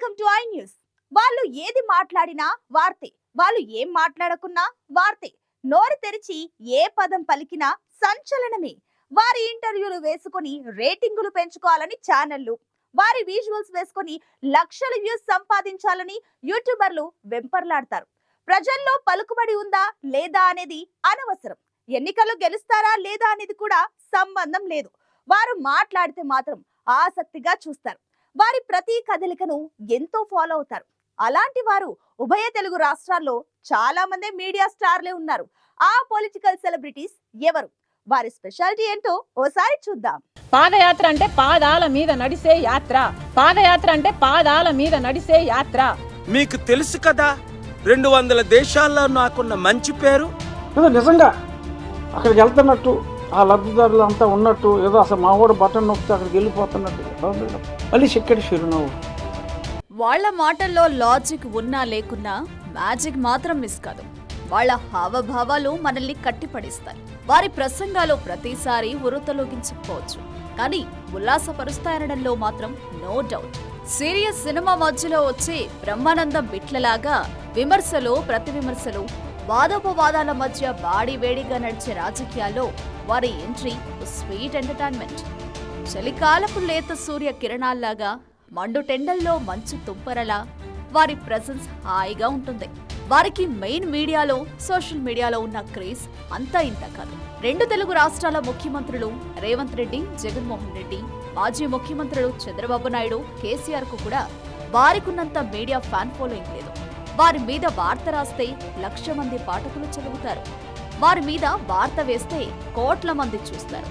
Welcome to I news. వాళ్ళు ఏది మాట్లాడినా వార్తే. వాళ్ళు ఏం మాట్లాడకున్నా వార్తే. నోరు తెరిచి ఏ పదం పలికినా సంచలనమే. వారి ఇంటర్వ్యూలు వేసుకొని రేటింగులు పెంచుకోవాలని ఛానళ్ళు వారి విజువల్స్ వేసుకొని లక్షల వ్యూస్ సంపాదించాలని యూట్యూబర్లు వెంపర్లాడతారు. ప్రజల్లో పలుకుబడి ఉందా లేదా అనేది అనవసరం. ఎన్నికలు గెలుస్తారా లేదా అనేది కూడా సంబంధం లేదు. వారు మాట్లాడితే మాత్రం ఆసక్తిగా చూస్తారు. వారి ప్రతి కదలికను ఎంతో ఫాలో అవుతారు. అలాంటి వారు ఉభయ తెలుగు రాష్ట్రాల్లో చాలా మంది మీడియా స్టార్లే ఉన్నారు. ఆ పొలిటికల్ సెలబ్రిటీస్ ఎవరు? వారి స్పెషాలిటీ ఏంటో ఓసారి చూద్దాం. పాదయాత్ర అంటే పాదాల మీద నడిసే యాత్ర. పాదయాత్ర అంటే పాదాల మీద నడిసే యాత్ర. మీకు తెలుసు కదా రెండు వందల దేశాల్లో నాకున్న మంచి పేరు? నిజంగా అక్కడికి వెళ్తున్నట్టు ఆ లబ్ధిదారులు అంతా ఉన్నట్టు ఏదో అసలు మా కూడా బటన్ నొక్కితే అక్కడికి వెళ్ళిపోతున్నట్టు. మళ్ళీ చిక్కటి చిరునవ్వు వాళ్ళ మాటల్లో లాజిక్ ఉన్నా లేకున్నా మ్యాజిక్ మాత్రం మిస్ కాదు. వాళ్ళ హావభావాలు మనల్ని కట్టిపడిస్తాయి. వారి ప్రసంగాలు ప్రతిసారి ఉరుతలోగించకపోవచ్చు కానీ ఉల్లాసపరుస్తాయనడంలో మాత్రం నో డౌట్ సీరియస్ సినిమా మధ్యలో వచ్చే బ్రహ్మానందం బిట్లలాగా విమర్శలు ప్రతి విమర్శలు వాదోపవాదాల మధ్య బాడీ వేడిగా నడిచే రాజకీయాల్లో వారి ఎంట్రీ స్వీట్ ఎంటర్టైన్మెంట్. చలికాలపు లేత సూర్య కిరణాల్లాగా మండు టెండల్లో మంచు తుంపరలా వారి ప్రెసెన్స్ హాయిగా ఉంటుంది. వారికి మెయిన్ మీడియాలో సోషల్ మీడియాలో ఉన్న క్రేజ్ అంతా ఇంత కాదు. రెండు తెలుగు రాష్ట్రాల ముఖ్యమంత్రులు రేవంత్ రెడ్డి జగన్మోహన్ రెడ్డి మాజీ ముఖ్యమంత్రులు చంద్రబాబు నాయుడు కేసీఆర్కు కూడా వారికున్నంత మీడియా ఫ్యాన్ ఫాలోయింగ్ లేదు. వారి మీద వార్త రాస్తే లక్ష మంది పాఠకులు చదువుతారు. వారి మీద వార్త వేస్తే కోట్ల మంది చూస్తారు.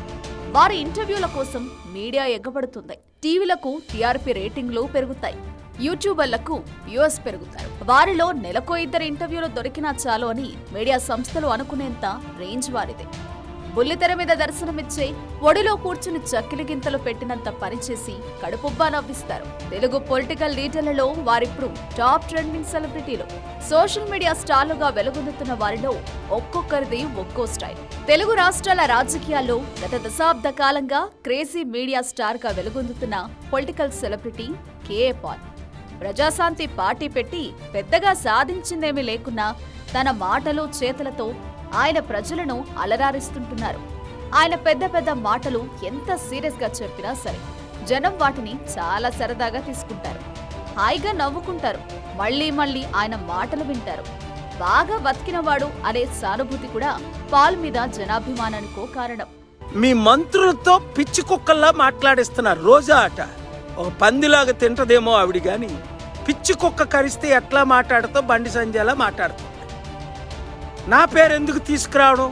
వారి ఇంటర్వ్యూల కోసం మీడియా ఎగ్గబడుతుంది టీవీలకు టీఆర్పీ రేటింగ్లు పెరుగుతాయి. యూట్యూబర్లకు వ్యూస్ పెరుగుతారు. వారిలో నెలకో ఇద్దరు ఇంటర్వ్యూలు దొరికినా చాలు అని మీడియా సంస్థలు అనుకునేంత రేంజ్ వారిదే. బుల్లితెర మీద దర్శనమిచ్చే ఒడిలో కూర్చుని చక్కిలి గింతలు పెట్టినంత పనిచేసి కడుపుబ్బా నవ్విస్తారు. తెలుగు పొలిటికల్ లీడర్లలో వారిప్పుడు టాప్ ట్రెండింగ్ సెలబ్రిటీలు. సోషల్ మీడియా స్టార్లుగా వెలుగొందుతున్న వారిలో ఒక్కొక్కరిది ఒక్కో స్టైల్. తెలుగు రాష్ట్రాల రాజకీయాల్లో గత దశాబ్ద కాలంగా క్రేజీ మీడియా స్టార్గా వెలుగొందుతున్న political celebrity K A Paul. Prajashanti party పెట్టి పెద్దగా సాధించిందేమీ లేకున్నా తన మాటలు చేతలతో ఆయన ప్రజలను అలరారిస్తుంటున్నారు. ఆయన పెద్ద పెద్ద మాటలు ఎంత సీరియస్గా చెప్పినా సరే జనం వాటిని చాలా సరదాగా తీసుకుంటారు. హాయిగా నవ్వుకుంటారు. మళ్ళీ మళ్ళీ ఆయన మాటలు వింటారు. బాగా బతికినవాడు అనే సానుభూతి కూడా పాల్ మీద జనాభిమానానికో కారణం. మీ మంత్రులతో పిచ్చి కుక్కల్లా మాట్లాడిస్తున్నారు రోజా ఆట. ఒక పందిలాగా తింటదేమో ఆవిడ గాని పిచ్చి కుక్క కరిస్తే ఎట్లా మాట్లాడుతో బండి సంజయలా మాట్లాడుతుంది. నా పేరు ఎందుకు తీసుకురావడం?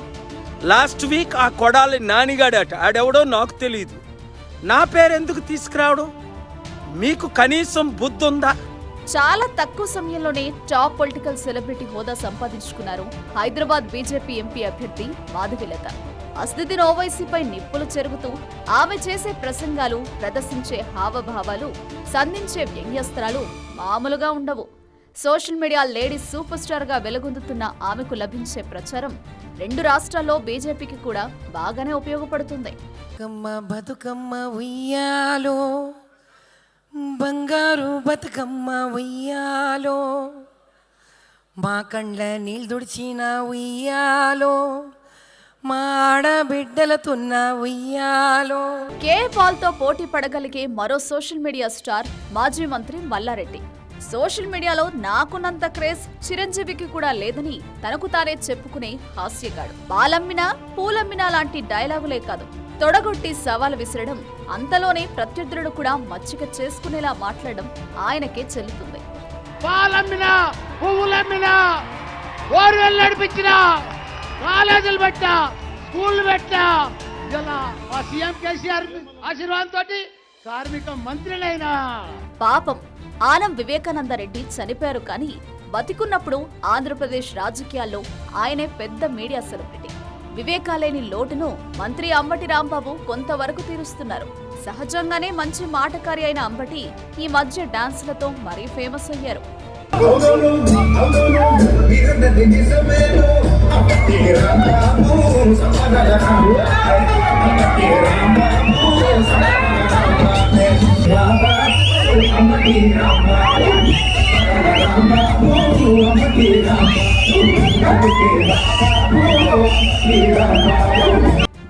లాస్ట్ వీక్ ఆ కొడాలి నానిగాడట ఆడెవడో నాకు తెలియదు నా పేరు ఎందుకు తీసుకురావడం? మీకు కనీసం బుద్ధి ఉందా చాలా తక్కువ సమయంలోనే టాప్ పొలిటికల్ సెలబ్రిటీ హోదా సంపాదించుకున్నారు హైదరాబాద్ బీజేపీ ఎంపీ అభ్యర్థి మాధవిలత. అస్థితిని ఓవైసీపై నిప్పులు చెరుగుతూ ఆమె చేసే ప్రసంగాలు ప్రదర్శించే హావభావాలు సంధించే వ్యంగ్యస్త్రాలు మామూలుగా ఉండవు. సోషల్ మీడియా లేడీ సూపర్ స్టార్గా వెలుగొందుతున్న ఆమెకు లభించే ప్రచారం రెండు రాష్ట్రాల్లో బీజేపీకి కూడా బాగానే ఉపయోగపడుతుంది. బతుకమ్మ బతుకమ్మ ఉయ్యాలో బంగారు బతుకమ్మ ఉయ్యాలో మా కండ్ల నీళ్ళు తుడిచిన ఉయ్యాలో మా ఆడబిడ్డలతున్న ఉయ్యాలో. కే పాల్తో పోటీ పడగలిగే మరో సోషల్ మీడియా స్టార్ మాజీ మంత్రి మల్లారెడ్డి. సోషల్ మీడియాలో నాకున్నంత క్రేజ్ చిరంజీవికి కూడా లేదని తనకు తానే చెప్పుకునే హాస్యగాడు. పాలమ్మినా పూలమ్మినా లాంటి డైలాగులే కాదు. తొడగొట్టి సవాల్ విసరడం అంతలోనే ప్రత్యర్థులను కూడా మచ్చిక చేసుకునేలా మాట్లాడడం ఆయనకే చెల్లుతుంది. పాలమ్మినా పువ్వులమ్మినా ఓరువెల్ నడిపించిన కాలేజీలు పెట్టా స్కూళ్ళు పెట్టా ఇలా మా సీఎం కేసీఆర్ ఆశీర్వాదంతో కార్మిక మంత్రినైనా. పాపం. ఆనం వివేకానంద రెడ్డి చనిపోయారు కానీ బతికున్నప్పుడు ఆంధ్రప్రదేశ్ రాజకీయాల్లో ఆయనే పెద్ద మీడియా సెలబ్రిటీ. వివేకాలేని లోటును మంత్రి అంబటి రాంబాబు కొంతవరకు తీరుస్తున్నారు. సహజంగానే మంచి మాటకారి అయిన అంబటి ఈ మధ్య డాన్సులతో మరీ ఫేమస్ అయ్యారు.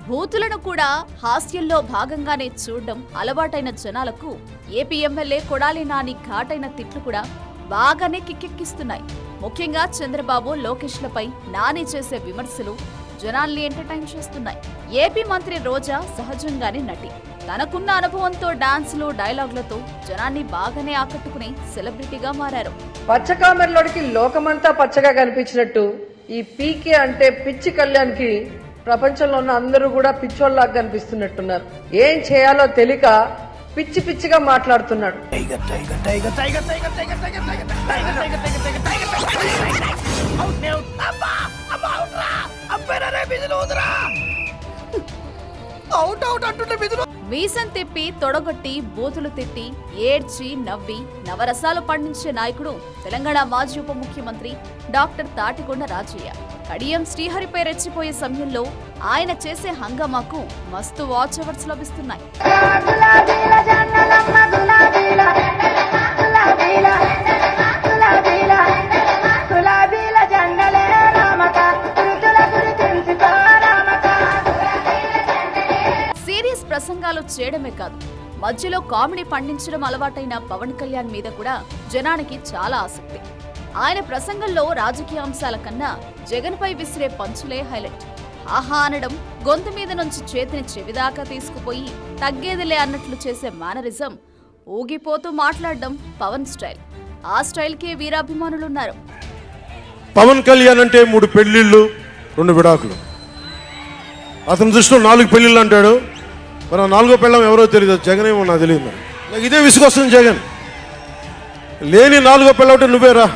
బూతులను కూడా హాస్యంలో భాగంగానే చూడడం అలవాటైన జనాలకు ఏపీ ఎమ్మెల్యే కొడాలి నాని ఘాటైన తిట్లు కూడా బాగానే కిక్కెక్కిస్తున్నాయి. ముఖ్యంగా చంద్రబాబు లోకేష్లపై నాని చేసే విమర్శలు జనాల్ని ఎంటర్టైన్ చేస్తున్నాయి. ఏపీ మంత్రి రోజా సహజంగానే నటి. తనకున్న అనుభవంతో డాన్సులు డైలాగులతో జనాన్ని బాగానే ఆకట్టుకుని సెలబ్రిటీగా మారారు పచ్చకామెరలోడికి లోకమంతా పచ్చగా కనిపించినట్టు ఈ పీకే అంటే పిచ్చి కళ్యాణ్కి ప్రపంచంలో ఉన్న అందరూ కూడా పిచ్చోళ్ళలాగా కనిపిస్తున్నట్టున్నారు ఏం చేయాలో తెలియక పిచ్చి పిచ్చిగా మాట్లాడుతున్నాడు మీసం తిప్పి తొడగొట్టి బూతులు తిట్టి ఏడ్చి నవ్వి నవరసాలు పండించే నాయకుడు తెలంగాణ మాజీ ఉప ముఖ్యమంత్రి డాక్టర్ తాటికొండ రాజయ్య. కడియం శ్రీహరిపై రెచ్చిపోయే సమయంలో ఆయన చేసే హంగామాకు మస్తు వాచ్ అవర్స్ లభిస్తున్నాయి. ప్రసంగాలు చేయడమే కాదు మధ్యలో కామెడీ పండించడం అలవాటైన పవన్ కళ్యాణ్ మీద కూడా జనానికి చాలా ఆసక్తి. ఆయన ప్రసంగంలో రాజకీయ అంశాల కన్నా జగన్పై విసిరే పంచులే హైలైట్. ఆహా అనడం గొంతు మీద నుంచి చేతిని చెవిదాకా తీసుకుపోయి తగ్గేదిలే అన్నట్లు చేసే మేనరిజం ఊగిపోతూ మాట్లాడడం పవన్ స్టైల్. ఆ స్టైల్కే వీరాభిమానులున్నారు. పవన్ కళ్యాణ్ అంటే మూడు పెళ్ళిళ్ళు రెండు విడాకులు. అతని దృష్టిలో నాలుగు పెళ్ళిళ్ళు అంటాడు. మరి నాలుగో పెళ్ళం ఎవరో తెలియదు జగన్ ఏమో నాకు తెలియదు మరి. నాకు ఇదే విసుగొస్తుంది జగన్. లేని నాలుగో పెళ్ళ ఒకటి నువ్వేరా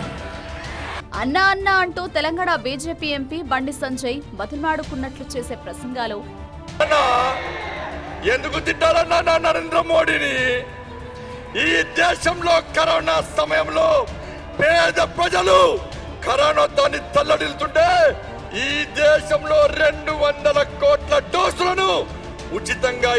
అన్నా అన్నా అంటూ తెలంగాణ బీజేపీ ఎంపీ బండి సంజయ్ బతిమాడుకున్నట్లు చేసే ప్రసంగాలు. ఎందుకు తిట్టాలన్నా నా నరేంద్ర మోడీని? ఈ దేశంలో కరోనా సమయంలో పేద ప్రజలు కరోనాతోని తల్లడిల్తుంటే ఈ దేశంలో రెండు వందల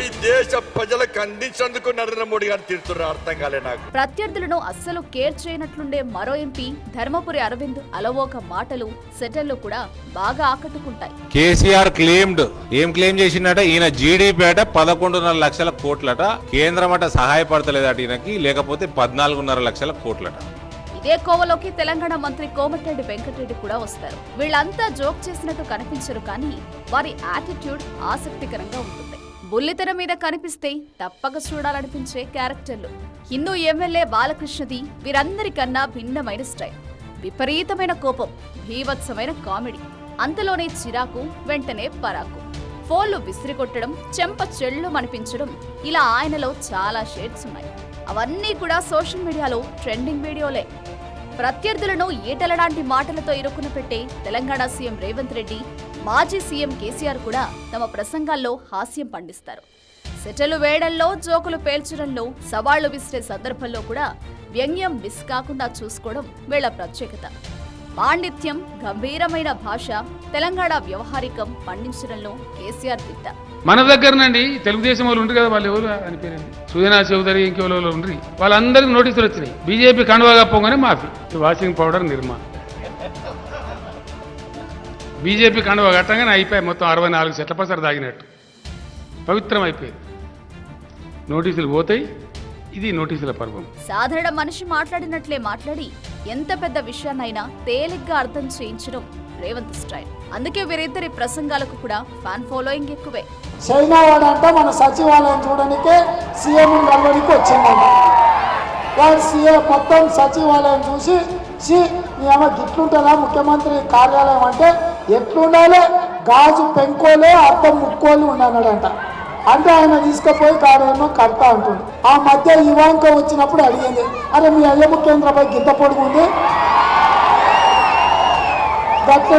ఈ దేశ ప్రజలకు అందించేందుకు నరేంద్ర మోడీ గారు తీరుతున్నారు. అర్థం కాలే నాకు. ప్రత్యర్థులను అస్సలు కేర్ చేయనట్లుండే మరో ఎంపీ ధర్మపురి అరవింద్ అలవోక మాటలు సెటర్లు కూడా బాగా ఆకట్టుకుంటాయి. కేసీఆర్ క్లెయిమ్డ్. ఏం క్లెయిమ్ చేసిండట? ఈయన జీడీపీ అట పదకొండున్నర లక్షల కోట్లట. కేంద్రం అట సహాయపడతలేదట ఈయనకి లేకపోతే పద్నాలుగున్నర లక్షల కోట్లట. ఇదే కోవలోకి తెలంగాణ మంత్రి కోమటిరెడ్డి వెంకటరెడ్డి కూడా వస్తారు. వీళ్ళంతా జోక్ చేసినట్టు కనిపించరు కానీ వారి యాటిట్యూడ్ ఆసక్తికరంగా ఉంటుంది. బుల్లితెర మీద కనిపిస్తే తప్పక చూడాలనిపించే క్యారెక్టర్లు. హిందూ ఎమ్మెల్యే బాలకృష్ణది వీరందరికన్నా భిన్నమైన స్టైల్. విపరీతమైన కోపం భీవత్సమైన కామెడీ. అంతలోనే చిరాకు వెంటనే పరాకు. ఫోన్లు విసిరికొట్టడం చెంప చెళ్ళు అనిపించడం ఇలా ఆయనలో చాలా షేడ్స్ ఉన్నాయి. అవన్నీ కూడా సోషల్ మీడియాలో ట్రెండింగ్ వీడియోలే. ప్రత్యర్థులను ఈటలలాంటి మాటలతో ఇరుక్కున పెట్టే తెలంగాణ సీఎం రేవంత్ రెడ్డి మాజీ సీఎం కేసీఆర్ కూడా తమ ప్రసంగాల్లో హాస్యం పండిస్తారు. సెటలు వేయడంలో జోకులు పేల్చడంలో సవాళ్ళు విసిరే సందర్భంలో కూడా వ్యంగ్యం మిస్ కాకుండా చూసుకోవడం వీళ్ళ ప్రత్యేకత. పాండిత్యం గంభీరమైన భాష తెలంగాణ వ్యవహారికం పండించడంలో కేసీఆర్ దిట్ట మన దగ్గరనండి తెలుగుదేశం వాళ్ళు ఉండరు కదా వాళ్ళు ఎవరు అని పేరండి. సుజనా చౌదరి ఇంకెవరో ఉండరు? వాళ్ళందరికీ నోటీసులు వచ్చినాయి. బీజేపీ కండువా కప్పగానే మాఫీ. వాషింగ్ పౌడర్ నిర్మా బీజేపీ కండువా కట్టగానే అయిపోయి మొత్తం అరవై నాలుగు సెట్ల పసరు తాగినట్టు. పవిత్రం అయిపోయింది నోటీసులు పోతాయి. ఇది నోటీసుల పర్వం. సాధారణ మనిషి మాట్లాడినట్లే మాట్లాడి ఎంత పెద్ద విషయాన్నైనా తేలిగ్గా అర్థం చేయించడం రేవంత్ స్టైల్. అందుకే వీరిద్దరి ప్రసంగాలకు కూడా ఫ్యాన్ ఫాలోయింగ్ ఎక్కువే. చైనా వాడంట మన సచివాలయం చూడడానికే సీఎం కలవడానికి వచ్చిందంట. వాడు సీఎం మొత్తం సచివాలయం చూసి సి నీ అమ్మ గిట్లుంటుందా ముఖ్యమంత్రి కార్యాలయం అంటే? ఎట్లుండాలి గాజు పెంకోలే అర్థం ముక్కోలు ఉండన్నాడంట అంటే ఆయన తీసుకుపోయి కాడేమో కడతా అంటుండు. ఆ మధ్య యువాంక వచ్చినప్పుడు అడిగింది అరే మీ అయ్య కేంద్రపై గింత పొడుగుంది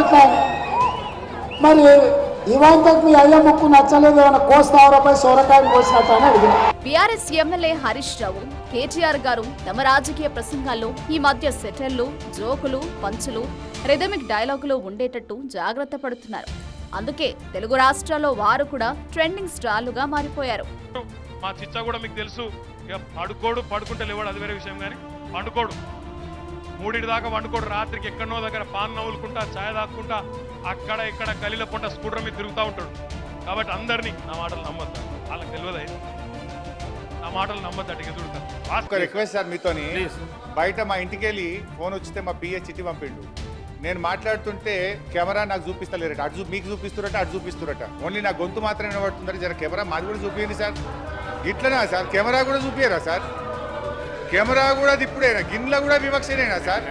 ఉంది? మరి ఇవాంకకు మీ అయ్య ముక్కు నచ్చలేదు ఏమైనా కోస్తావరపై సొరకాయలు కోసినట్టు అని అడిగిన. BRS MLA Harish Rao KTR గారు తమ రాజకీయ ప్రసంగాల్లో ఈ మధ్య సెటర్లు జోకులు పంచులు రిథమిక్ డైలాగులు ఉండేటట్టు జాగ్రత్త పడుతున్నారు. అందుకే తెలుగు రాష్ట్రాల్లో వారు కూడా ట్రెండింగ్ స్టార్లుగా మారిపోయారు. మా చిచ్చా కూడా మీకు తెలుసు పడుకోడు పడుకుంటే లేవాడు అది వేరే విషయం కానీ పండుకోడు. మూడింటి దాకా వండుకోడు. రాత్రికి ఎక్కడనో దగ్గర పాన్ నవ్వులుకుంటా ఛాయ్ తాక్కుంటా అక్కడ ఇక్కడ గలీల పొంట స్కూటర్ మీద తిరుగుతూ ఉంటాడు. కాబట్టి అందరినీ నా మాటలు నమ్మద్దు. వాళ్ళకి తెలియదు నా మాటలు నమ్మద్దు అటు ఎదురుతారు ఒక రిక్వెస్ట్ సార్ మీతోని. బయట మా ఇంటికి వెళ్ళి ఫోన్ వచ్చితే మా పిఏ చిట్టి పంపిండు. నేను మాట్లాడుతుంటే కెమెరా నాకు చూపిస్తలేరట. అటు మీకు చూపిస్తురట అటు చూపిస్తురట ఓన్లీ నా గొంతు మాత్రమే వినబడుతుందట జర కెమెరా మాది కూడా చూపించండి సార్. ఇట్లనా సార్? కెమెరా కూడా చూపించరా సార్? కెమెరా కూడా ఇప్పుడేనా? గిన్నెల కూడా వివక్షనేనా సార్?